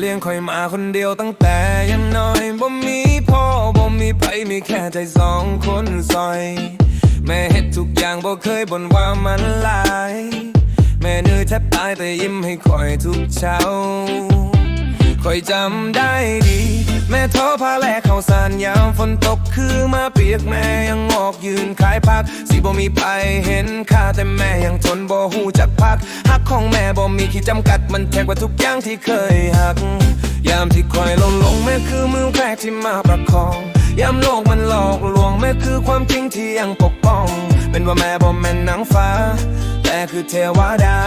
เลี้ยงคอยมาคนเดียวตั้งแต่ยังน้อยบ่มีพ่อบ่มีไผมีแค่ใจสองคนซอย แม่เฮ็ดทุกอย่างบ่เคยบ่นว่ามันหลาย แม่เหนื่อยแทบตายแต่ยิ้มให้คอยทุกเช้าคอยจำได้ดี แม่ท้อพาแลกข้าวสารยามฝนตกคือมาเปียกแม่ยังงอก ยืนขายผัก สิบ่มีไปเห็นค่าแต่แม่ยังทนบ่หูจักพักหักของแม่บ่มีขีดจำกัดมันแทงกว่าทุกอย่างที่เคยหัก ยามที่คอยลงลงแม่คือมือแรกที่มาประคองยามโลกมันหลอกลวงแม่คือความจริงที่ยังปกป้อง เป็นว่าแม่บ่แม่นนางฟ้า แต่คือเทวดา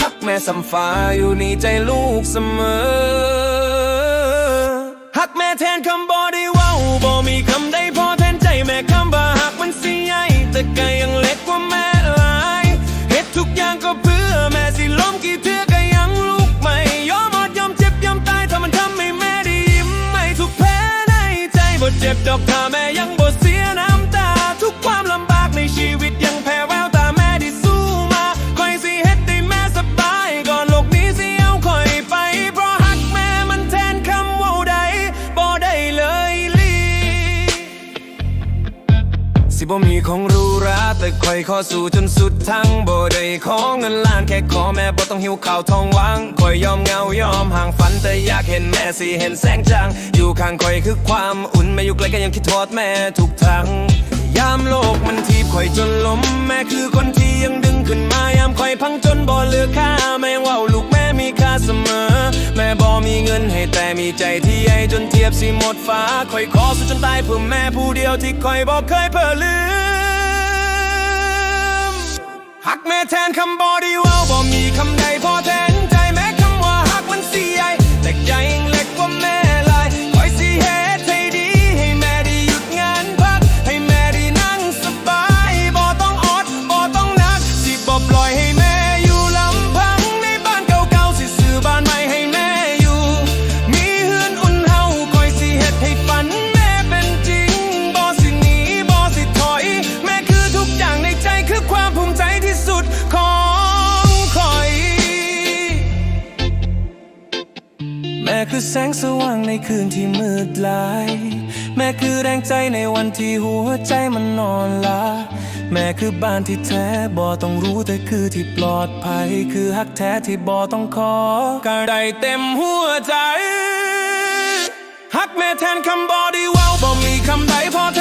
ฮักแม่สัมฟ้าอยู่ในใจลูกเสมอฮักแม่แทนคำบอด บ่ สิบ่มีของรูราแต่คอยขอสู้จนสุดทั้งบ่ได้ขอเงินล้านแค่ขอแม่บ่ต้องหิวข้าวทองวางคอยยอมเหงายอมห่างฝันแต่อยากเห็นแม่สิเห็นแสงจางอยู่ข้างคอยคือความอุ่นแม่อยู่ไกลก็ยังคิดทอดแม่ทุกทางยามโลกมันทีบคอยจนล้มแม่คือคนที่ยังดึงขึ้นมายามคอยพังจนบ่เหลือค่าแม่ว่า งินให้แต่มีใจที่ใหญ่จนเทียบสิหมดฟ้าคอยขอสู้จนตายเพื่อแม่ผู้เดียวที่คอยบอกเคยเพ้อลืมหักแม่แทนคำบอดี แม่คือแสงสว่างในคืนที่มืดลาย แม่คือแรงใจในวันที่หัวใจมันนอนลา แม่คือบ้านที่แท้บ่ต้องรู้แต่คือที่ปลอดภัย คือฮักแท้ที่บ่ต้องขอก็ไดเต็มหัวใจฮักแม่แทนคำบอดีเว้าบ่มีคำใดพอแท